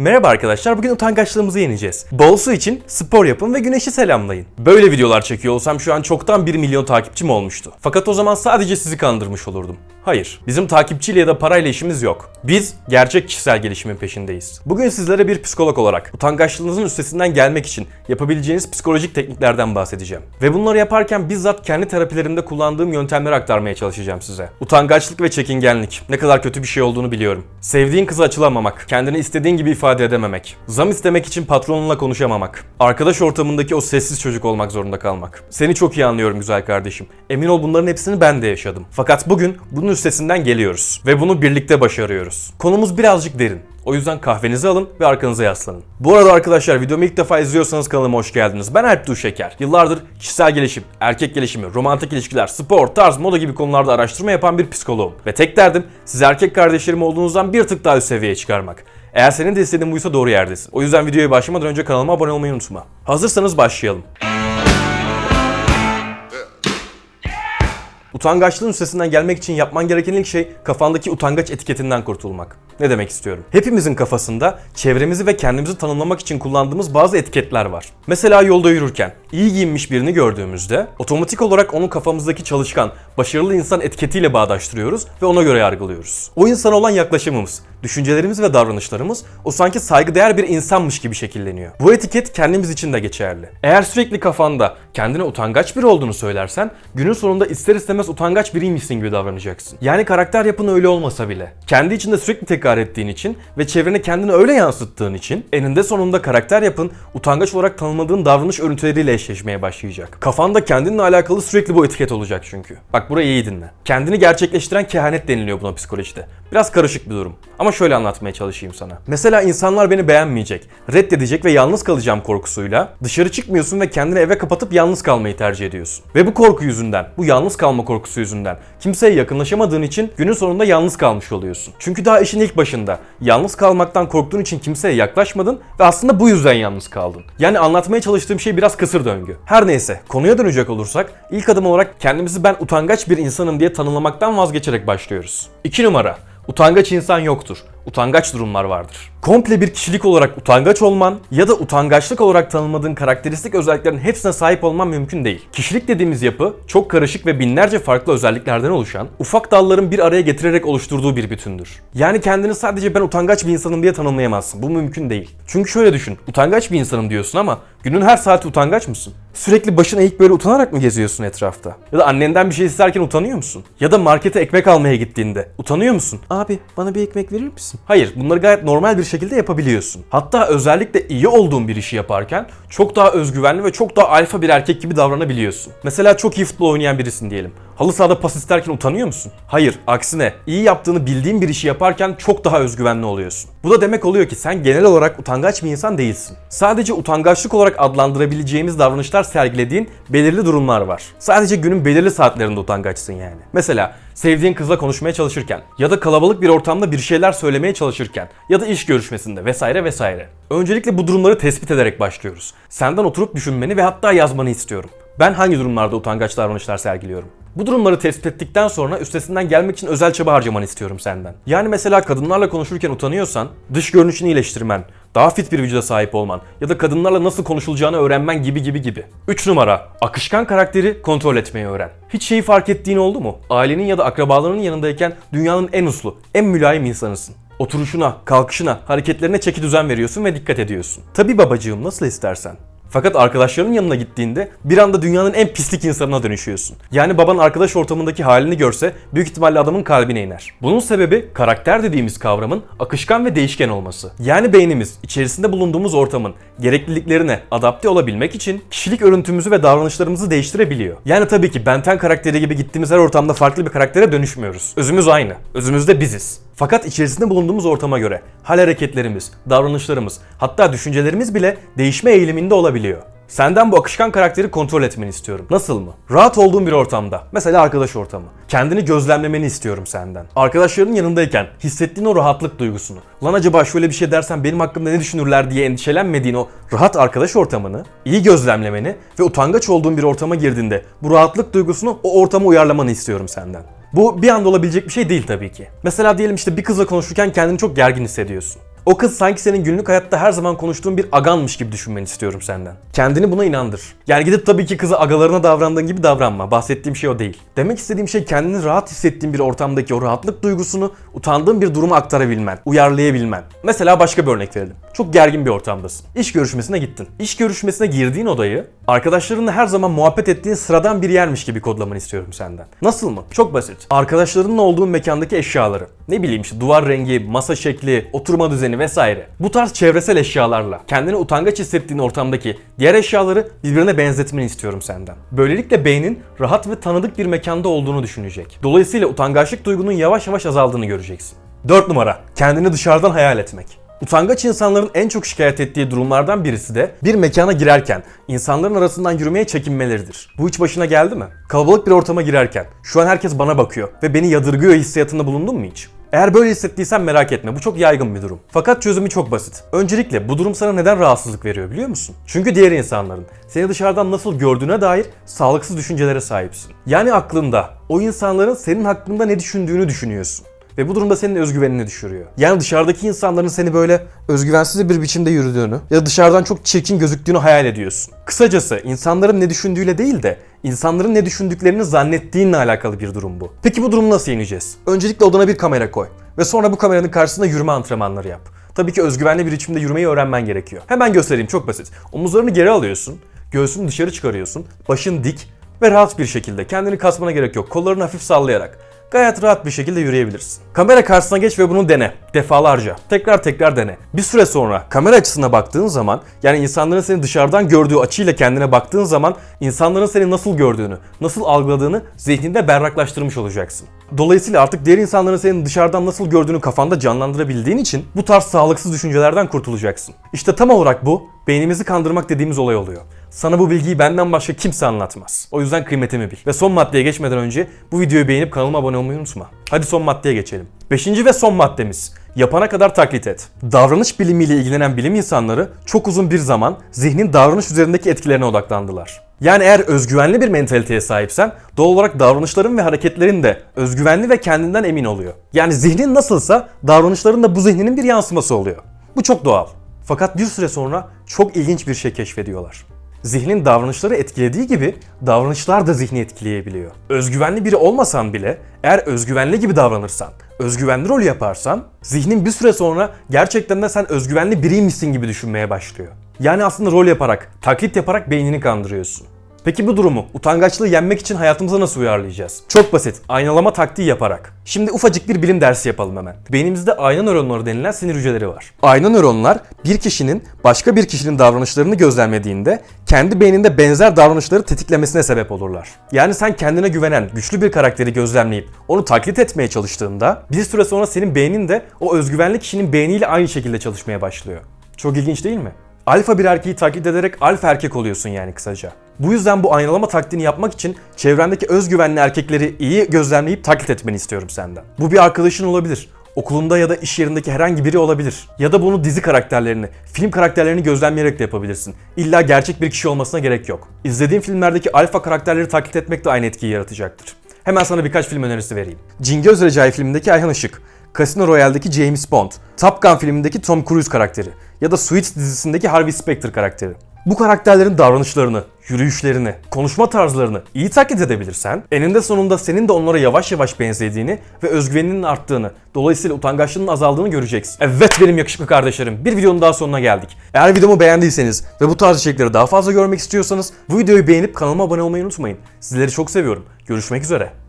Merhaba arkadaşlar, bugün utangaçlığımızı yeneceğiz. Bol su için spor yapın ve güneşi selamlayın. Böyle videolar çekiyor olsam şu an çoktan 1 milyon takipçim olmuştu. Fakat o zaman sadece sizi kandırmış olurdum. Hayır, bizim takipçiyle ya da parayla işimiz yok. Biz gerçek kişisel gelişimin peşindeyiz. Bugün sizlere bir psikolog olarak utangaçlığınızın üstesinden gelmek için yapabileceğiniz psikolojik tekniklerden bahsedeceğim. Ve bunları yaparken bizzat kendi terapilerimde kullandığım yöntemleri aktarmaya çalışacağım size. Utangaçlık ve çekingenlik ne kadar kötü bir şey olduğunu biliyorum. Sevdiğin kıza açılamamak, kendini istediğin gibi ifade edememek, zam istemek için patronunla konuşamamak, arkadaş ortamındaki o sessiz çocuk olmak zorunda kalmak. Seni çok iyi anlıyorum güzel kardeşim. Emin ol bunların hepsini ben de yaşadım. Fakat bugün bunun üstesinden geliyoruz ve bunu birlikte başarıyoruz. Konumuz birazcık derin. O yüzden kahvenizi alın ve arkanıza yaslanın. Bu arada arkadaşlar videomu ilk defa izliyorsanız kanalıma hoş geldiniz. Ben Alp Şeker. Yıllardır kişisel gelişim, erkek gelişimi, romantik ilişkiler, spor, tarz, moda gibi konularda araştırma yapan bir psikoloğum. Ve tek derdim siz erkek kardeşlerim olduğunuzdan bir tık daha üst seviyeye çıkarmak. Eğer senin de istediğin buysa doğru yerdesin. O yüzden videoya başlamadan önce kanalıma abone olmayı unutma. Hazırsanız başlayalım. Utangaçlığın üstesinden gelmek için yapman gereken ilk şey kafandaki utangaç etiketinden kurtulmak. Ne demek istiyorum? Hepimizin kafasında çevremizi ve kendimizi tanımlamak için kullandığımız bazı etiketler var. Mesela yolda yürürken iyi giyinmiş birini gördüğümüzde otomatik olarak onu kafamızdaki çalışkan, başarılı insan etiketiyle bağdaştırıyoruz ve ona göre yargılıyoruz. O insana olan yaklaşımımız, düşüncelerimiz ve davranışlarımız o sanki saygıdeğer bir insanmış gibi şekilleniyor. Bu etiket kendimiz için de geçerli. Eğer sürekli kafanda kendine utangaç biri olduğunu söylersen günün sonunda ister istemez utangaç biriymişsin gibi davranacaksın. Yani karakter yapın öyle olmasa bile. Kendi içinde sürekli tekrar ettiğin için ve çevrene kendini öyle yansıttığın için eninde sonunda karakter yapın utangaç olarak tanımladığın davranış örüntüleriyle eşleşmeye başlayacak. Kafanda kendinle alakalı sürekli bu etiket olacak çünkü. Bak burayı iyi dinle. Kendini gerçekleştiren kehanet deniliyor buna psikolojide. Biraz karışık bir durum. Ama şöyle anlatmaya çalışayım sana. Mesela insanlar beni beğenmeyecek, reddedecek ve yalnız kalacağım korkusuyla dışarı çıkmıyorsun ve kendini eve kapatıp yalnız kalmayı tercih ediyorsun. Ve bu korku yüzünden, bu yalnız kalma korkusu yüzünden kimseye yakınlaşamadığın için günün sonunda yalnız kalmış oluyorsun. Çünkü daha işin ilk başında yalnız kalmaktan korktuğun için kimseye yaklaşmadın ve aslında bu yüzden yalnız kaldın. Yani anlatmaya çalıştığım şey biraz kısır döngü. Her neyse konuya dönecek olursak ilk adım olarak kendimizi ben utangaç bir insanım diye tanımlamaktan vazgeçerek başlıyoruz. 2 numara Utangaç insan yoktur. Utangaç durumlar vardır. Komple bir kişilik olarak utangaç olman ya da utangaçlık olarak tanımladığın karakteristik özelliklerin hepsine sahip olman mümkün değil. Kişilik dediğimiz yapı çok karışık ve binlerce farklı özelliklerden oluşan, ufak dalların bir araya getirerek oluşturduğu bir bütündür. Yani kendini sadece ben utangaç bir insanım diye tanımlayamazsın. Bu mümkün değil. Çünkü şöyle düşün. Utangaç bir insanım diyorsun ama günün her saati utangaç mısın? Sürekli başın eğik böyle utanarak mı geziyorsun etrafta? Ya da annenden bir şey isterken utanıyor musun? Ya da markete ekmek almaya gittiğinde utanıyor musun? Abi bana bir ekmek verir misin? Hayır bunları gayet normal bir şekilde yapabiliyorsun. Hatta özellikle iyi olduğun bir işi yaparken çok daha özgüvenli ve çok daha alfa bir erkek gibi davranabiliyorsun. Mesela çok iyi futbol oynayan birisin diyelim. Halı sahada pas isterken utanıyor musun? Hayır, aksine iyi yaptığını bildiğin bir işi yaparken çok daha özgüvenli oluyorsun. Bu da demek oluyor ki sen genel olarak utangaç bir insan değilsin. Sadece utangaçlık olarak adlandırabileceğimiz davranışlar sergilediğin belirli durumlar var. Sadece günün belirli saatlerinde utangaçsın yani. Mesela sevdiğin kızla konuşmaya çalışırken ya da kalabalık bir ortamda bir şeyler söylemeye çalışırken ya da iş görüşmesinde vesaire vesaire. Öncelikle bu durumları tespit ederek başlıyoruz. Senden oturup düşünmeni ve hatta yazmanı istiyorum. Ben hangi durumlarda utangaç davranışlar sergiliyorum? Bu durumları tespit ettikten sonra üstesinden gelmek için özel çaba harcamanı istiyorum senden. Yani mesela kadınlarla konuşurken utanıyorsan dış görünüşünü iyileştirmen, daha fit bir vücuda sahip olman ya da kadınlarla nasıl konuşulacağını öğrenmen gibi gibi gibi. 3 numara. Akışkan karakteri kontrol etmeyi öğren. Hiç şeyi fark ettiğin oldu mu? Ailenin ya da akrabalarının yanındayken dünyanın en uslu, en mülayim insanısın. Oturuşuna, kalkışına, hareketlerine çeki düzen veriyorsun ve dikkat ediyorsun. Tabi babacığım nasıl istersen. Fakat arkadaşlarının yanına gittiğinde bir anda dünyanın en pislik insanına dönüşüyorsun. Yani baban arkadaş ortamındaki halini görse büyük ihtimalle adamın kalbine iner. Bunun sebebi karakter dediğimiz kavramın akışkan ve değişken olması. Yani beynimiz içerisinde bulunduğumuz ortamın gerekliliklerine adapte olabilmek için kişilik örüntümüzü ve davranışlarımızı değiştirebiliyor. Yani tabii ki Benten karakteri gibi gittiğimiz her ortamda farklı bir karaktere dönüşmüyoruz. Özümüz aynı. Özümüzde biziz. Fakat içerisinde bulunduğumuz ortama göre hal hareketlerimiz, davranışlarımız, hatta düşüncelerimiz bile değişme eğiliminde olabiliyor. Senden bu akışkan karakteri kontrol etmeni istiyorum. Nasıl mı? Rahat olduğun bir ortamda. Mesela arkadaş ortamı. Kendini gözlemlemeni istiyorum senden. Arkadaşlarının yanındayken hissettiğin o rahatlık duygusunu. Lan acaba şöyle bir şey dersen benim hakkımda ne düşünürler diye endişelenmediğin o rahat arkadaş ortamını, iyi gözlemlemeni ve utangaç olduğun bir ortama girdiğinde bu rahatlık duygusunu o ortama uyarlamanı istiyorum senden. Bu bir anda olabilecek bir şey değil tabii ki. Mesela diyelim işte bir kızla konuşurken kendini çok gergin hissediyorsun. O kız sanki senin günlük hayatta her zaman konuştuğun bir aganmış gibi düşünmeni istiyorum senden. Kendini buna inandır. Yani gidip tabii ki kıza agalarına davrandığın gibi davranma. Bahsettiğim şey o değil. Demek istediğim şey kendini rahat hissettiğin bir ortamdaki o rahatlık duygusunu utandığın bir duruma aktarabilmen, uyarlayabilmen. Mesela başka bir örnek verelim. Çok gergin bir ortamdasın. İş görüşmesine gittin. İş görüşmesine girdiğin odayı arkadaşlarınla her zaman muhabbet ettiğin sıradan bir yermiş gibi kodlamanı istiyorum senden. Nasıl mı? Çok basit. Arkadaşlarınla olduğun mekandaki eşyaları. Ne bileyim işte duvar rengi, masa şekli, oturma düzeni vesaire. Bu tarz çevresel eşyalarla kendini utangaç hissettiğin ortamdaki diğer eşyaları birbirine benzetmeni istiyorum senden. Böylelikle beynin rahat ve tanıdık bir mekanda olduğunu düşünecek. Dolayısıyla utangaçlık duygunun yavaş yavaş azaldığını göreceksin. 4 numara. Kendini dışarıdan hayal etmek. Utangaç insanların en çok şikayet ettiği durumlardan birisi de bir mekana girerken insanların arasından yürümeye çekinmeleridir. Bu hiç başına geldi mi? Kalabalık bir ortama girerken şu an herkes bana bakıyor ve beni yadırgıyor hissiyatında bulundun mu hiç? Eğer böyle hissettiysen merak etme bu çok yaygın bir durum. Fakat çözümü çok basit. Öncelikle bu durum sana neden rahatsızlık veriyor biliyor musun? Çünkü diğer insanların seni dışarıdan nasıl gördüğüne dair sağlıksız düşüncelere sahipsin. Yani aklında o insanların senin hakkında ne düşündüğünü düşünüyorsun. Ve bu durumda senin özgüvenini düşürüyor. Yani dışarıdaki insanların seni böyle özgüvensiz bir biçimde yürüdüğünü ya da dışarıdan çok çirkin gözüktüğünü hayal ediyorsun. Kısacası insanların ne düşündüğüyle değil de insanların ne düşündüklerini zannettiğinle alakalı bir durum bu. Peki bu durumu nasıl yeneceğiz? Öncelikle odana bir kamera koy ve sonra bu kameranın karşısında yürüme antrenmanları yap. Tabii ki özgüvenli bir biçimde yürümeyi öğrenmen gerekiyor. Hemen göstereyim çok basit. Omuzlarını geri alıyorsun, göğsünü dışarı çıkarıyorsun, başın dik ve rahat bir şekilde kendini kasmana gerek yok. Kollarını hafif sallayarak gayet rahat bir şekilde yürüyebilirsin. Kamera karşısına geç ve bunu dene. Defalarca. Tekrar tekrar dene. Bir süre sonra kamera açısına baktığın zaman yani insanların seni dışarıdan gördüğü açıyla kendine baktığın zaman insanların seni nasıl gördüğünü, nasıl algıladığını zihninde berraklaştırmış olacaksın. Dolayısıyla artık diğer insanların seni dışarıdan nasıl gördüğünü kafanda canlandırabildiğin için bu tarz sağlıksız düşüncelerden kurtulacaksın. İşte tam olarak bu beynimizi kandırmak dediğimiz olay oluyor. Sana bu bilgiyi benden başka kimse anlatmaz. O yüzden kıymetimi bil. Ve son maddeye geçmeden önce bu videoyu beğenip kanalıma abone olmayı unutma. Hadi son maddeye geçelim. Beşinci ve son maddemiz. Yapana kadar taklit et. Davranış bilimiyle ilgilenen bilim insanları çok uzun bir zaman zihnin davranış üzerindeki etkilerine odaklandılar. Yani eğer özgüvenli bir mentaliteye sahipsen doğal olarak davranışların ve hareketlerin de özgüvenli ve kendinden emin oluyor. Yani zihnin nasılsa davranışların da bu zihninin bir yansıması oluyor. Bu çok doğal. Fakat bir süre sonra çok ilginç bir şey keşfediyorlar. Zihnin davranışları etkilediği gibi davranışlar da zihni etkileyebiliyor. Özgüvenli biri olmasan bile eğer özgüvenli gibi davranırsan, özgüvenli rol yaparsan zihnin bir süre sonra gerçekten de sen özgüvenli biriymişsin gibi düşünmeye başlıyor. Yani aslında rol yaparak, taklit yaparak beynini kandırıyorsun. Peki bu durumu utangaçlığı yenmek için hayatımıza nasıl uyarlayacağız? Çok basit. Aynalama taktiği yaparak. Şimdi ufacık bir bilim dersi yapalım hemen. Beynimizde ayna nöronları denilen sinir hücreleri var. Ayna nöronlar bir kişinin başka bir kişinin davranışlarını gözlemlediğinde kendi beyninde benzer davranışları tetiklemesine sebep olurlar. Yani sen kendine güvenen güçlü bir karakteri gözlemleyip onu taklit etmeye çalıştığında bir süre sonra senin beynin de o özgüvenli kişinin beyniyle aynı şekilde çalışmaya başlıyor. Çok ilginç değil mi? Alfa bir erkeği taklit ederek alfa erkek oluyorsun yani kısaca. Bu yüzden bu aynalama taktiğini yapmak için çevrendeki özgüvenli erkekleri iyi gözlemleyip taklit etmeni istiyorum senden. Bu bir arkadaşın olabilir. Okulunda ya da iş yerindeki herhangi biri olabilir. Ya da bunu dizi karakterlerini, film karakterlerini gözlemleyerek de yapabilirsin. İlla gerçek bir kişi olmasına gerek yok. İzlediğin filmlerdeki alfa karakterleri taklit etmek de aynı etkiyi yaratacaktır. Hemen sana birkaç film önerisi vereyim. Cingöz Recai filmindeki Ayhan Işık, Casino Royale'deki James Bond, Top Gun filmindeki Tom Cruise karakteri ya da Suits dizisindeki Harvey Specter karakteri. Bu karakterlerin davranışlarını, yürüyüşlerini, konuşma tarzlarını iyi taklit edebilirsen, eninde sonunda senin de onlara yavaş yavaş benzediğini ve özgüveninin arttığını, dolayısıyla utangaçlığının azaldığını göreceksin. Evet benim yakışıklı kardeşlerim, bir videonun daha sonuna geldik. Eğer videomu beğendiyseniz ve bu tarz içerikleri daha fazla görmek istiyorsanız bu videoyu beğenip kanalıma abone olmayı unutmayın. Sizleri çok seviyorum. Görüşmek üzere.